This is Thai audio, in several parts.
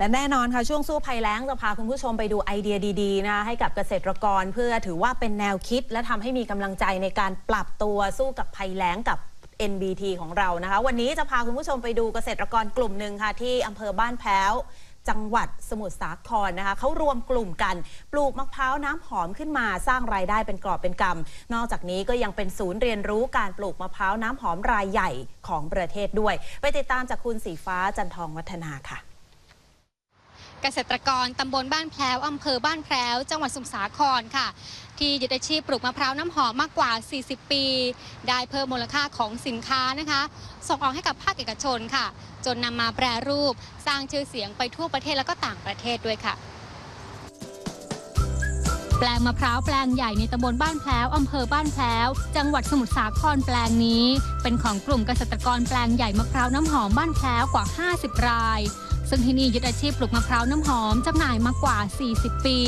และแน่นอนค่ะ ช่วงสู้ภัยแล้งจะพาคุณผู้ชมไปดูไอเดียดีๆนะให้กับเกษตรกรเพื่อถือว่าเป็นแนวคิด และทำให้มีกำลังใจในการปรับตัวสู้กับภัยแล้งกับ NBT ของเรานะคะ วันนี้จะพาคุณผู้ชมไปดูเกษตรกรกลุ่มหนึ่งค่ะ ที่อำเภอบ้านแพ้ว จังหวัดสมุทรสาครนะคะเขารวมกลุ่มกัน ปลูกมะพร้าวน้ำหอมขึ้นมาสร้างรายได้เป็นกรอบเป็นกำนอกจากนี้ก็ยังเป็นศูนย์เรียนรู้การปลูกมะพร้าวน้ำหอมรายใหญ่ของประเทศด้วย ไปติดตามจากคุณสีฟ้าจันทองวัฒนาค่ะ เกษตรกรตำบลบ้านแพรวอำเภอบ้านแพรวจังหวัดสมุทรสาครค่ะ ที่ยึดอาชีพปลูกมะพร้าวน้ำหอมมากกว่า 40 ปี ได้เพิ่มมูลค่าของสินค้านะคะ ส่งออกให้กับภาคเอกชนค่ะ จนนำมาแปรรูปสร้างชื่อเสียงไปทั่วประเทศแล้วก็ต่างประเทศด้วยค่ะ แปลงมะพร้าวแปลงใหญ่ในตำบลบ้านแพรวอำเภอบ้านแพรวจังหวัดสมุทรสาครแปลงนี้ เป็นของกลุ่มเกษตรกรแปลงใหญ่มะพร้าวน้ำหอมบ้านแพรวกว่า 50 ราย ซึ่งที่นี่ยึดอาชีพปลูกมะพร้าวน้ำหอมจำหน่ายมากว่า 40 ปี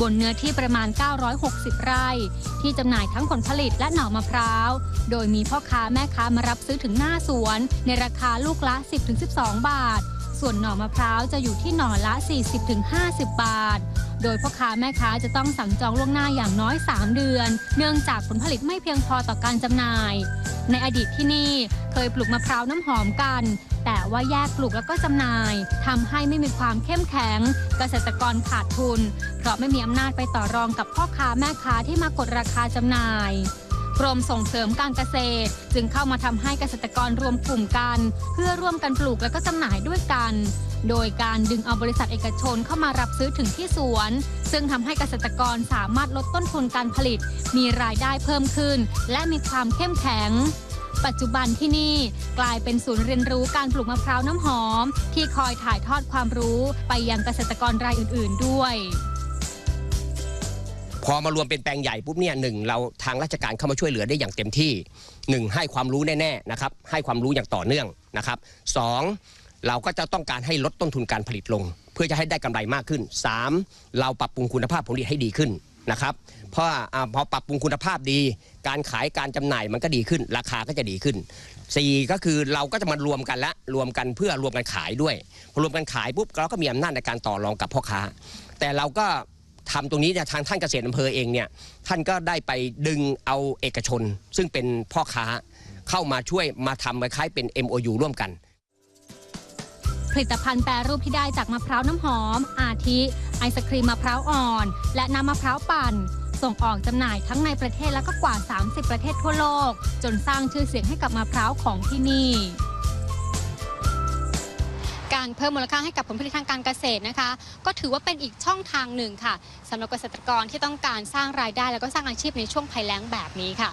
บนเนื้อที่ประมาณ 960 ไร่ ที่จำหน่ายทั้งผลผลิตและหน่อมะพร้าว โดยมีพ่อค้าแม่ค้ามารับซื้อถึงหน้าสวน ในราคาลูกละ 10-12 บาท ส่วนหน่อมะพร้าวจะอยู่ที่หน่อละ 40-50 บาท โดยพ่อค้าแม่ค้าจะต้องสั่งจองล่วงหน้าอย่างน้อย 3 เดือน เนื่องจากผลผลิตไม่เพียงพอต่อการจำหน่าย ในอดีตที่นี่เคยปลูกมะพร้าวน้ำหอมกัน แต่ว่าแยกปลูกแล้วก็จำหน่ายทำให้ไม่มีความเข้มแข็ง เกษตรกรขาดทุน เพราะไม่มีอำนาจไปต่อรองกับพ่อค้าแม่ค้าที่มากดราคาจำหน่าย กรมส่งเสริมการเกษตร จึงเข้ามาทำให้เกษตรกรรวมกลุ่มกัน เพื่อร่วมกันปลูกและก็จำหน่ายด้วยกัน โดยการดึงเอาบริษัทเอกชนเข้ามารับซื้อถึงที่สวน ซึ่งทำให้เกษตรกรสามารถลดต้นทุนการผลิต มีรายได้เพิ่มขึ้น และมีความเข้มแข็งปัจจุบันที่นี่กลายเป็นศูนย์เรียนรู้การปลูกมะพร้าวน้ำหอม ที่คอยถ่ายทอดความรู้ไปยังเกษตรกรรายอื่น ๆ ด้วย พอมารวมเป็นแปลงใหญ่ปุ๊บเนี่ยหนึ่งเราทางราชการเข้ามาช่วยเหลือได้อย่างเต็มที่หนึ่งให้ความรู้แน่ๆนะครับให้ความรู้อย่างต่อเนื่องนะครับสองเราก็จะต้องการให้ลดต้นทุนการผลิตลง เพื่อจะให้ได้กำไรมากขึ้นสามเราปรับปรุงคุณภาพผลิตให้ดีขึ้นนะครับเพราะพอปรับปรุงคุณภาพดี การขายการจำหน่ายมันก็ดีขึ้น ราคาก็จะดีขึ้นสี่ก็คือเราก็จะมารวมกันละรวมกันเพื่อรวมกันขายด้วยพอรวมกันขายปุ๊บเราก็มีอำนาจในการต่อรองกับพ่อค้า แต่เราก็ ทำตรงนี้เนี่ยทางท่านเกษตรอำเภอเองเนี่ยท่านก็ได้ไปดึงเอาเอกชน ซึ่งเป็นพ่อค้าเข้ามาช่วยมาทำคล้ายเป็น MOU ร่วมกัน ผลิตภัณฑ์แปรรูปที่ได้จากมะพร้าวน้ำหอม อาทิ ไอศครีมมะพร้าวอ่อน และน้ำมะพร้าวปั่น ส่งออกจำหน่ายทั้งในประเทศและก็กว่า 30 ประเทศทั่วโลก จนสร้างชื่อเสียงให้กับมะพร้าวของที่นี่ การเพิ่มมูลค่าให้กับผลผลิตทางการเกษตรนะคะ ก็ถือว่าเป็นอีกช่องทางหนึ่งค่ะสำหรับเกษตรกรที่ต้องการสร้างรายได้ แล้วก็สร้างอาชีพในช่วงภัยแล้งแบบนี้ค่ะ